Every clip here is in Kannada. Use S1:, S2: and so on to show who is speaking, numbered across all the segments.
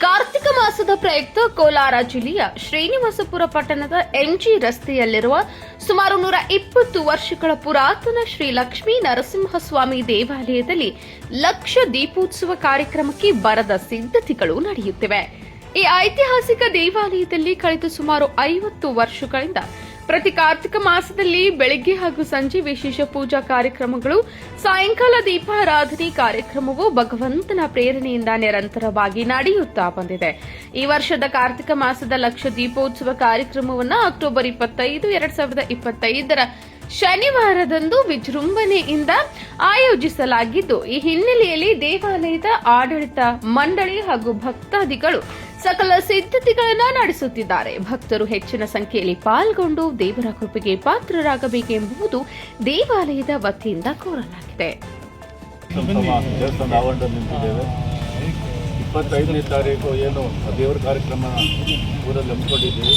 S1: ಕಾರ್ತಿಕ ಮಾಸದ ಪ್ರಯುಕ್ತ ಕೋಲಾರ ಜಿಲ್ಲೆಯ ಶ್ರೀನಿವಾಸಪುರ ಪಟ್ಟಣದ ಎಂಜಿ ರಸ್ತೆಯಲ್ಲಿರುವ ಸುಮಾರು ನೂರ ಇಪ್ಪತ್ತು ವರ್ಷಗಳ ಪುರಾತನ ಶ್ರೀ ಲಕ್ಷ್ಮೀ ನರಸಿಂಹಸ್ವಾಮಿ ದೇವಾಲಯದಲ್ಲಿ ಲಕ್ಷ ದೀಪೋತ್ಸವ ಕಾರ್ಯಕ್ರಮಕ್ಕೆ ಬರದ ಸಿದ್ಧತೆಗಳು ನಡೆಯುತ್ತಿವೆ. ಈ ಐತಿಹಾಸಿಕ ದೇವಾಲಯದಲ್ಲಿ ಕಳೆದ ಸುಮಾರು ಐವತ್ತು ವರ್ಷಗಳಿಂದ ಪ್ರತಿ ಕಾರ್ತಿಕ ಮಾಸದಲ್ಲಿ ಬೆಳಿಗ್ಗೆ ಹಾಗೂ ಸಂಜೆ ವಿಶೇಷ ಪೂಜಾ ಕಾರ್ಯಕ್ರಮಗಳು, ಸಾಯಂಕಾಲ ದೀಪಾರಾಧನೆ ಕಾರ್ಯಕ್ರಮವು ಭಗವಂತನ ಪ್ರೇರಣೆಯಿಂದ ನಿರಂತರವಾಗಿ ನಡೆಯುತ್ತಾ ಬಂದಿದೆ. ಈ ವರ್ಷದ ಕಾರ್ತಿಕ ಮಾಸದ ಲಕ್ಷ ದೀಪೋತ್ಸವ ಕಾರ್ಯಕ್ರಮವನ್ನು ಅಕ್ಟೋಬರ್ ಇಪ್ಪತ್ತೈದು, ಎರಡ್ ಸಾವಿರದ ಇಪ್ಪತ್ತೈದರ ಶನಿವಾರದಂದು ವಿಜೃಂಭಣೆಯಿಂದ ಆಯೋಜಿಸಲಾಗಿದ್ದು, ಈ ಹಿನ್ನೆಲೆಯಲ್ಲಿ ದೇವಾಲಯದ ಆಡಳಿತ ಮಂಡಳಿ ಹಾಗೂ ಭಕ್ತಾದಿಗಳು ಸಕಲ ಸಿದ್ಧತೆಗಳನ್ನು ನಡೆಸುತ್ತಿದ್ದಾರೆ. ಭಕ್ತರು ಹೆಚ್ಚಿನ ಸಂಖ್ಯೆಯಲ್ಲಿ ಪಾಲ್ಗೊಂಡು ದೇವರ ಕೃಪೆಗೆ ಪಾತ್ರರಾಗಬೇಕೆಂಬುದು ದೇವಾಲಯದ ವತಿಯಿಂದ ಕೋರಲಾಗಿದೆ.
S2: ದೇವಸ್ಥಾನ ನಿಂತಿದ್ದೇವೆ. ಇಪ್ಪತ್ತೈದನೇ ತಾರೀಕು ಏನು ದೇವರ ಕಾರ್ಯಕ್ರಮ ಊರಲ್ಲಿ ಹಮ್ಮಿಕೊಂಡಿದ್ದೀವಿ.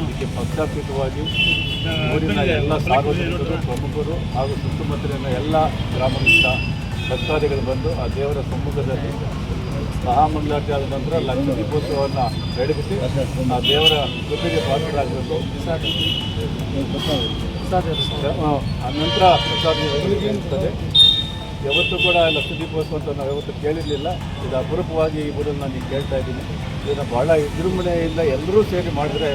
S2: ಇದಕ್ಕೆ ಪಕ್ಷಾತೀತವಾಗಿ ಊರಿನ ಎಲ್ಲ ಸಾರ್ವಜನಿಕರು, ಪ್ರಮುಖರು ಹಾಗೂ ಸುತ್ತಮುತ್ತಲಿನ ಎಲ್ಲ ಗ್ರಾಮದಿಂದ ಭಕ್ತಾದಿಗಳು ಬಂದು ಆ ದೇವರ ಸಮ್ಮುಖದಲ್ಲಿ ಮಹಾಮಂಗಳಾರತಿ ಆದ ನಂತರ ಲಕ್ಷ ದೀಪೋತ್ಸವವನ್ನು ನಡೆಸಿ ಆ ದೇವರ ಕೃಪೆಗೆ ಪಾತ್ರರಾಗಬೇಕು ನಂತರ ಇರ್ತದೆ ಯಾವತ್ತೂ ಕೂಡ ಲಕ್ಷ ದೀಪೋತ್ಸವ ಅಂತ ನಾವು ಯಾವತ್ತೂ ಕೇಳಿರಲಿಲ್ಲ. ಇದು ಅಪರೂಪವಾಗಿ ಈ ನಾನು ಈಗ ಕೇಳ್ತಾ ಇದ್ದೀನಿ. ಇದನ್ನು ಭಾಳ ವಿಜೃಂಭಣೆಯಿಂದ ಎಲ್ಲರೂ ಸೇರಿ ಮಾಡಿದ್ರೆ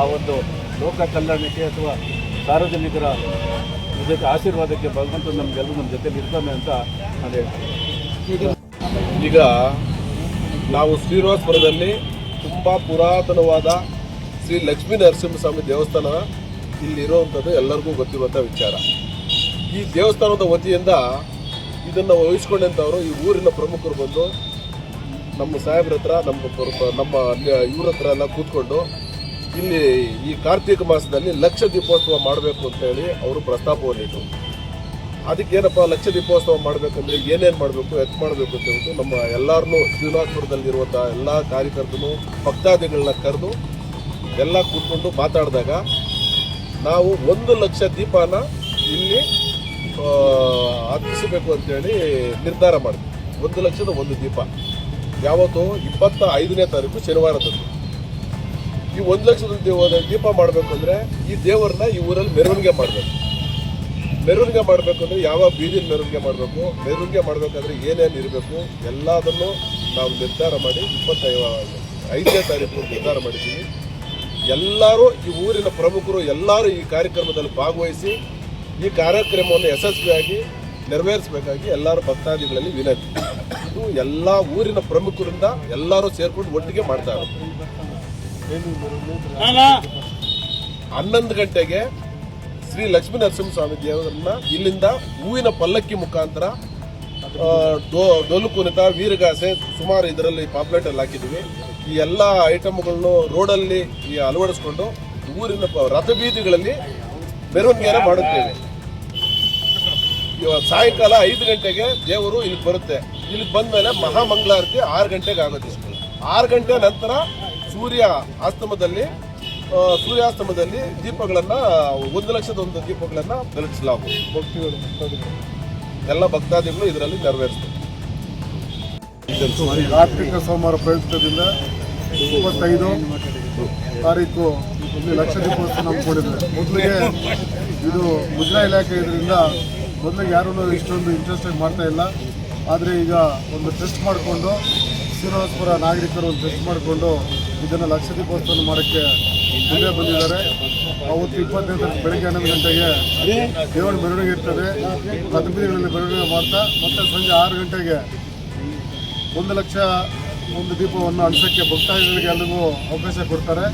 S2: ಆ ಒಂದು ಲೋಕ ಕಲ್ಯಾಣಕ್ಕೆ ಅಥವಾ ಸಾರ್ವಜನಿಕರ ಇದಕ್ಕೆ ಆಶೀರ್ವಾದಕ್ಕೆ ಭಗವಂತ ನಮಗೆಲ್ಲರೂ ನಮ್ಮ ಜೊತೆಲಿ ಇರ್ತಾನೆ ಅಂತ ನಾನು ಹೇಳ್ತೀನಿ.
S3: ಈಗ ನಾವು ಶ್ರೀನಿವಾಸಪುರದಲ್ಲಿ ತುಂಬ ಪುರಾತನವಾದ ಶ್ರೀ ಲಕ್ಷ್ಮೀ ನರಸಿಂಹಸ್ವಾಮಿ ದೇವಸ್ಥಾನ ಇಲ್ಲಿರುವಂಥದ್ದು ಎಲ್ಲರಿಗೂ ಗೊತ್ತಿರುವಂಥ ವಿಚಾರ. ಈ ದೇವಸ್ಥಾನದ ವತಿಯಿಂದ ಇದನ್ನು ವಹಿಸ್ಕೊಂಡಂಥವರು ಈ ಊರಿನ ಪ್ರಮುಖರು ಬಂದು ನಮ್ಮ ಸಾಹೇಬ್ರ ಹತ್ರ, ನಮ್ಮ ನಮ್ಮ ಇವ್ರ ಹತ್ರ ಎಲ್ಲ ಕೂತ್ಕೊಂಡು ಇಲ್ಲಿ ಈ ಕಾರ್ತಿಕ ಮಾಸದಲ್ಲಿ ಲಕ್ಷ ದೀಪೋತ್ಸವ ಮಾಡಬೇಕು ಅಂತ ಹೇಳಿ ಅವರು ಪ್ರಸ್ತಾಪವನ್ನಿಟ್ಟರು ಅದಕ್ಕೇನಪ್ಪ ಲಕ್ಷ ದೀಪೋತ್ಸವ ಮಾಡಬೇಕಂದ್ರೆ ಏನೇನು ಮಾಡಬೇಕು, ಎತ್ ಮಾಡಬೇಕು ಅಂತ ಹೇಳ್ಬಿಟ್ಟು ನಮ್ಮ ಎಲ್ಲರನ್ನೂ ಶ್ರೀನಿವಾಸಪುರದಲ್ಲಿರುವಂಥ ಎಲ್ಲ ಕಾರ್ಯಕರ್ತರು ಭಕ್ತಾದಿಗಳನ್ನ ಕರೆದು ಎಲ್ಲ ಕೂತ್ಕೊಂಡು ಮಾತಾಡಿದಾಗ ನಾವು ಒಂದು ಲಕ್ಷ ದೀಪನ ಇಲ್ಲಿ ಹತ್ತಿಸಬೇಕು ಅಂತೇಳಿ ನಿರ್ಧಾರ ಮಾಡಿದ್ವಿ. ಒಂದು ಲಕ್ಷದ ಒಂದು ದೀಪ. ಯಾವತ್ತು ಇಪ್ಪತ್ತ ಐದನೇ ತಾರೀಕು ಶನಿವಾರದಂದು ಈ ಒಂದು ಲಕ್ಷದ ದೀಪ- ದೀಪ ಮಾಡಬೇಕು ಅಂದರೆ ಈ ದೇವರನ್ನ ಈ ಊರಲ್ಲಿ ಮೆರವಣಿಗೆ ಮಾಡಬೇಕು. ಮೆರವಣಿಗೆ ಮಾಡಬೇಕು ಅಂದರೆ ಯಾವ ಬೀದಿನ ಮೆರವಣಿಗೆ ಮಾಡಬೇಕು ಮೆರವಣಿಗೆ ಮಾಡಬೇಕಾದ್ರೆ ಏನೇನು ಇರಬೇಕು ಎಲ್ಲದನ್ನು ನಾವು ನಿರ್ಧಾರ ಮಾಡಿ ಇಪ್ಪತ್ತೈವ ಐದನೇ ತಾರೀಕು ನಿರ್ಧಾರ ಮಾಡಿದ್ದೀವಿ. ಎಲ್ಲರೂ ಈ ಊರಿನ ಪ್ರಮುಖರು ಎಲ್ಲರೂ ಈ ಕಾರ್ಯಕ್ರಮದಲ್ಲಿ ಭಾಗವಹಿಸಿ ಈ ಕಾರ್ಯಕ್ರಮವನ್ನು ಯಶಸ್ವಿಯಾಗಿ ನೆರವೇರಿಸಬೇಕಾಗಿ ಎಲ್ಲರೂ ಭಕ್ತಾದಿಗಳಲ್ಲಿ ವಿನಂತಿ. ಇದು ಎಲ್ಲ ಊರಿನ ಪ್ರಮುಖರಿಂದ ಎಲ್ಲರೂ ಸೇರ್ಕೊಂಡು ಒಟ್ಟಿಗೆ ಮಾಡ್ತಾರೆ ಹನ್ನೊಂದು ಗಂಟೆಗೆ ಶ್ರೀ ಲಕ್ಷ್ಮೀ ನರಸಿಂಹಸ್ವಾಮಿ ದೇವರನ್ನ ಇಲ್ಲಿಂದ ಹೂವಿನ ಪಲ್ಲಕ್ಕಿ ಮುಖಾಂತರ ಡೋಲು ಕುಣಿತ, ವೀರಗಾಸೆ ಸುಮಾರು ಇದರಲ್ಲಿ ಪಾಪ್ಯುಲೇಟ್ ಅಲ್ಲಿ ಹಾಕಿದ್ದೀವಿ. ಈ ಎಲ್ಲ ಐಟಮ್ಗಳನ್ನು ರೋಡಲ್ಲಿ ಈ ಅಳವಡಿಸ್ಕೊಂಡು ಊರಿನ ರಥಬೀದಿಗಳಲ್ಲಿ ಮೆರವಣಿಗೆಯನ್ನು ಮಾಡುತ್ತೇವೆ. ಇವಾಗ ಸಾಯಂಕಾಲ ಐದು ಗಂಟೆಗೆ ದೇವರು ಇಲ್ಲಿಗೆ ಬರುತ್ತೆ. ಇಲ್ಲಿಗೆ ಬಂದಮೇಲೆ ಮಹಾಮಂಗಳಾರತಿ ಆರು ಗಂಟೆಗೆ ಆಗುತ್ತೆ ಆರು ಗಂಟೆ ನಂತರ ಸೂರ್ಯ ಆಸ್ತಮದಲ್ಲಿ ಸೂರ್ಯಾಸ್ತಮದಲ್ಲಿ ದೀಪಗಳನ್ನು, ಒಂದು ಲಕ್ಷದ ಒಂದು ದೀಪಗಳನ್ನು ಬೆಳಗಿಸಲಾಗುವುದು. ಎಲ್ಲ ಭಕ್ತಾದಿಗಳು ಇದರಲ್ಲಿ ನೆರವೇರಿಸ್ತಾರೆ.
S4: ಕಾರ್ತಿಕ ಸೋಮವಾರ ಪ್ರಯುಕ್ತದಿಂದ ಇಪ್ಪತ್ತೈದು ತಾರೀಕು ಲಕ್ಷ ದೀಪೋತ್ಸವ ಕೊಡಿದ್ರೆ ಮೊದಲಿಗೆ ಇದು ಮುದ್ರಾ ಇಲಾಖೆ ಇದರಿಂದ ಮೊದಲಿಗೆ ಯಾರೂ ಇಷ್ಟೊಂದು ಇಂಟ್ರೆಸ್ಟ್ ಆಗಿ ಮಾಡ್ತಾ ಇಲ್ಲ. ಆದರೆ ಈಗ ಒಂದು ಟೆಸ್ಟ್ ಮಾಡಿಕೊಂಡು ಶ್ರೀನಿವಾಸಪುರ ನಾಗರಿಕರು ಒಂದು ಟೆಸ್ಟ್ ಮಾಡಿಕೊಂಡು ಇದನ್ನು ಲಕ್ಷ ದೀಪೋತ್ಸವ ಮಾಡೋಕ್ಕೆ ಮುಂದೆ ಬಂದಿದ್ದಾರೆ. ಅವತ್ತು ಇಪ್ಪತ್ತೈದು ತಾರೀಕು ಬೆಳಗ್ಗೆ ಹನ್ನೊಂದು ಗಂಟೆಗೆ ದೇವರ ಮೆರವಣಿಗೆ ಇರ್ತದೆ. ರಥಬೀದಿಗಳಲ್ಲಿ ಮೆರವಣಿಗೆ ಮಾಡ್ತಾ, ಮತ್ತೆ ಸಂಜೆ ಆರು ಗಂಟೆಗೆ ಒಂದು ಲಕ್ಷ ಒಂದು ದೀಪವನ್ನು ಅಣಿಸೋಕ್ಕೆ ಭಕ್ತಾದಿಗಳಿಗೆ ಎಲ್ಲರಿಗೂ ಅವಕಾಶ ಕೊಡ್ತಾರೆ.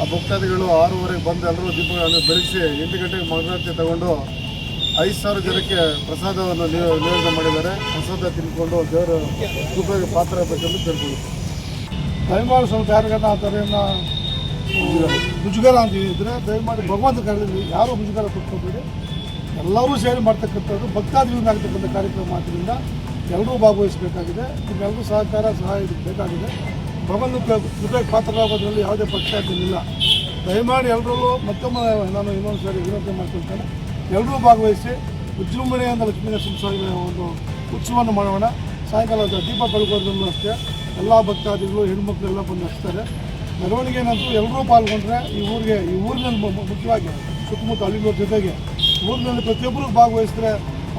S4: ಆ ಭಕ್ತಾದಿಗಳು ಆರೂವರೆಗೆ ಬಂದು ಎಲ್ಲರೂ ದೀಪಗಳನ್ನು ಬೆಳಗಿಸಿ ಎಂಟು ಗಂಟೆಗೆ ಮಂಗಳಾರತಿ ತಗೊಂಡು ಐದು ಸಾವಿರ ಜನಕ್ಕೆ ಪ್ರಸಾದವನ್ನು ನಿಯೋ- ನಿಯೋಜನೆ ಮಾಡಿದ್ದಾರೆ. ಪ್ರಸಾದ ತಿನ್ಕೊಂಡು ದೇವರ ಉಪಯೋಗ ಪಾತ್ರ ಆಗಬೇಕೆಂದು ತಿಳ್ಕೊಳ್ತೀವಿ
S5: ದಯಮಾಡಿ ಸ್ವಲ್ಪ ಆ ಥರನ ಮುಜುಗರ ಅಂತ ಇದ್ದರೆ ದಯಮಾಡಿ ಭಗವಂತ ಕಾರ್ಯದಲ್ಲಿ ಯಾರು ಮುಜುಗರ ಕೊಟ್ಕೋಬೇಡಿ ಎಲ್ಲರೂ ಸೇರಿ ಮಾಡ್ತಕ್ಕಂಥದ್ದು ಭಕ್ತಾದಿಗಳಿಂದ ಆಗ್ತಕ್ಕಂಥ ಕಾರ್ಯಕ್ರಮ ಆದ್ದರಿಂದ ಎಲ್ಲರೂ ಭಾಗವಹಿಸಬೇಕಾಗಿದೆ. ನಿಮ್ಮೆಲ್ಲರೂ ಸಹಕಾರ, ಸಹಾಯ ಬೇಕಾಗಿದೆ. ಭಗವಂತ ಕೃಪೆ ಪಾತ್ರರಾಗೋದ್ರಲ್ಲಿ ಯಾವುದೇ ಪಕ್ಷ ಆಗಿರಲಿಲ್ಲ ದಯಮಾಡಿ ಎಲ್ಲರಲ್ಲೂ ಮತ್ತೊಮ್ಮೆ ನಾನು ಇನ್ನೊಂದು ಸಾರಿ ವಿನಂತಿ ಮಾಡ್ಕೊಳ್ತೇನೆ. ಎಲ್ಲರೂ ಭಾಗವಹಿಸಿ ವಿಜೃಂಭಣೆಯಿಂದ ಲಕ್ಷ್ಮೀ ನರಸಿಂಹ ಸ್ವಾಮಿ ಒಂದು ಉತ್ಸವವನ್ನು ಮಾಡೋಣ. ಸಾಯಂಕಾಲ ದೀಪ ಬೆಳಗೋದ್ರಲ್ಲೂ ಅಷ್ಟೇ ಎಲ್ಲ ಭಕ್ತಾದಿಗಳು ಹೆಣ್ಮಕ್ಳೆಲ್ಲ ಬಂದು ಹಚ್ತಾರೆ. ಮೆರವಣಿಗೆ ಏನಂತೂ ಎಲ್ಲರೂ ಪಾಲ್ಗೊಂಡ್ರೆ ಈ ಊರಿಗೆ, ಈ ಊರಿನಲ್ಲಿ ಮುಖ್ಯವಾಗಿ ಸುತ್ತಮುತ್ತ ಹಳ್ಳಿಗಳ ಜೊತೆಗೆ, ಊರಿನಲ್ಲಿ ಪ್ರತಿಯೊಬ್ಬರೂ ಭಾಗವಹಿಸಿದ್ರೆ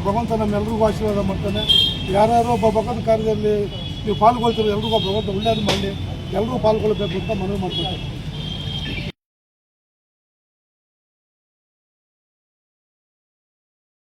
S5: ಭಗವಂತ ನಮ್ಮೆಲ್ಲರಿಗೂ ಆಶೀರ್ವಾದ ಮಾಡ್ತಾನೆ. ಯಾರ್ಯಾರೋ ಒಬ್ಬ ಭಗವಂತ ಕಾರ್ಯದಲ್ಲಿ ನೀವು ಪಾಲ್ಗೊಳ್ತೀರೋ ಎಲ್ರಿಗೂ ಭಗವಂತ ಒಳ್ಳೆಯದು ಮಾಡಿ ಎಲ್ಲರೂ ಪಾಲ್ಗೊಳ್ಬೇಕು ಅಂತ ಮನವಿ ಮಾಡ್ಕೊಳ್ತಾರೆ